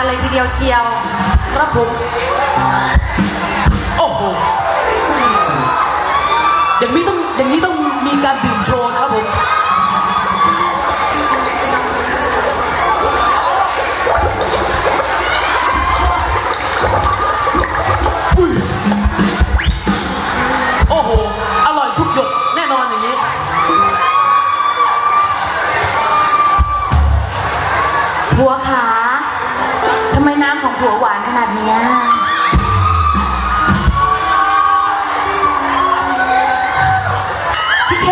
กันเลยทีเดียวเชียว ครับผมโอ้โหอย่างนี้ต้องอย่างนี้ต้องมีการดื่มโชว์ครับผมโอ้โห อร่อยทุกหยดแน่นอนอย่างนี้ ผัวขาำไมน้ำของผัวหวานขนาดเนี้ยพี่เค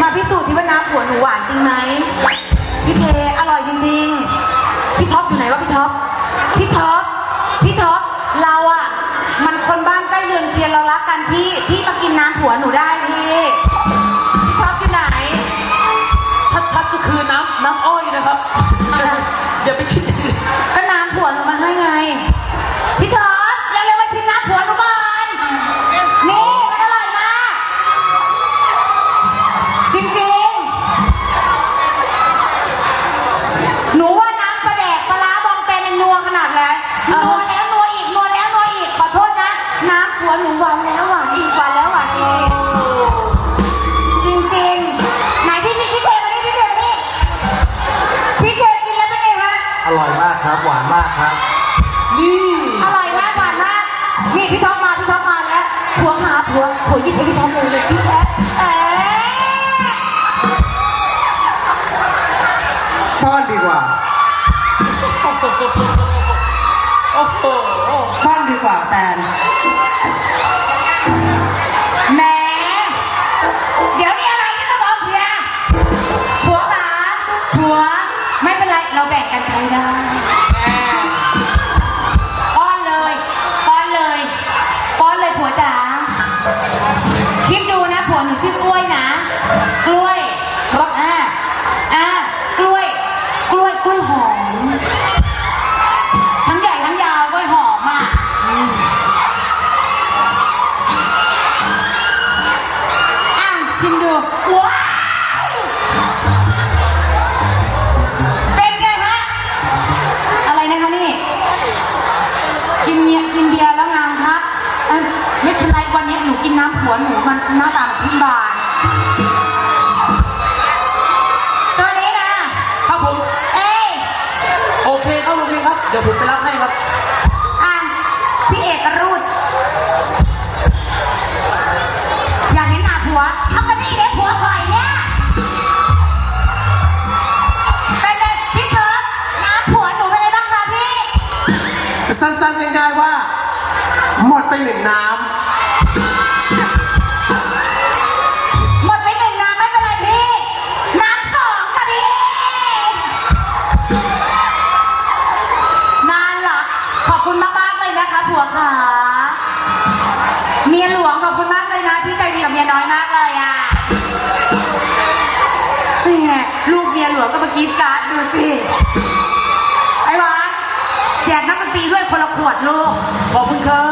มาพิสูจน์ที่ว่าน้ำผัวหนูหวานจริงไหมพี่เคอร่อยจริงๆ พี่ท็อปอยู่ไหนวะพี่ท็อป พี่ท็อป พี่ท็อป เราอะมันคนบ้านใกล้เรือนเคียงเรารักกันพี่ พี่มากินน้ำผัวหนูได้พี่ พี่ท็อปอยู่ไหน ชัดๆก็คือน้ำน้ำอ้อยนะครับ อย่าไปคิดอย่างอื่น ก็ เลยนัวแล้วนัวอีกนัวแล้วนัวอีกขอโทษนะ น้ำผัวหนูหวานแล้วหวานอีกหวานแล้วหวานอีกจริงๆ ไหนพี่พี่พี่เทมานี่พี่เทมานี่พี่เทกินแล้วเป็นไงฮะอร่อยมากครับ หวานมากครับ นี่อร่อยมากหวานมากนี่พี่ท็อปมาพี่ท็อปมาแล้วผัวขาผัวผัวหยิบให้พี่ท็อปเลยเลยพี่แอ๊ะเอ๊ะป้อนดีกว่า โอ้โห โอ้โหป้อนดีกว่าแตนแหมเดี๋ยวนี้อะไรนี่ก็บอกเชียร์ผัวขาผัว ไม่เป็นไร เราแบ่งกันใช้ได้ป้อนเลย ป้อนเลย ป้อนเลยผัวจ๋า คิดดูนะผัวหนูชื่อกล้วยนะ ชิมดู ว้าว เป็นไงฮะ อะไรนะคะนี่ กินเมียกินเบียร์แล้วงามพักเอ้ยไม่เป็นไรวันนี้หนูกินน้ำผัวหนูมันหน้าตามันชื่นบาน ตัวนี้นะ ครับผม เอ้ย โอเคครับโอเคครับ เดี๋ยวผมไปรับให้ครับ อะ พี่เอกรู หนึ่งน้หมดไปหนึ่งน้ำไม่เป็นไรพี่ น้ำสองค่ะพี่ นานเหรอขอบคุณมากๆเลยนะคะผัวขาเมียหลวงขอบคุณมากเลยนะพี่ใจดีกับเมียน้อยมากเลยอะแหมลูกเมียหลวงก็มากรีดกราร์ดดูสิ ไอ้หวานแจกนักดนตรีด้วยคนละขวดลูกขอบคุณครับ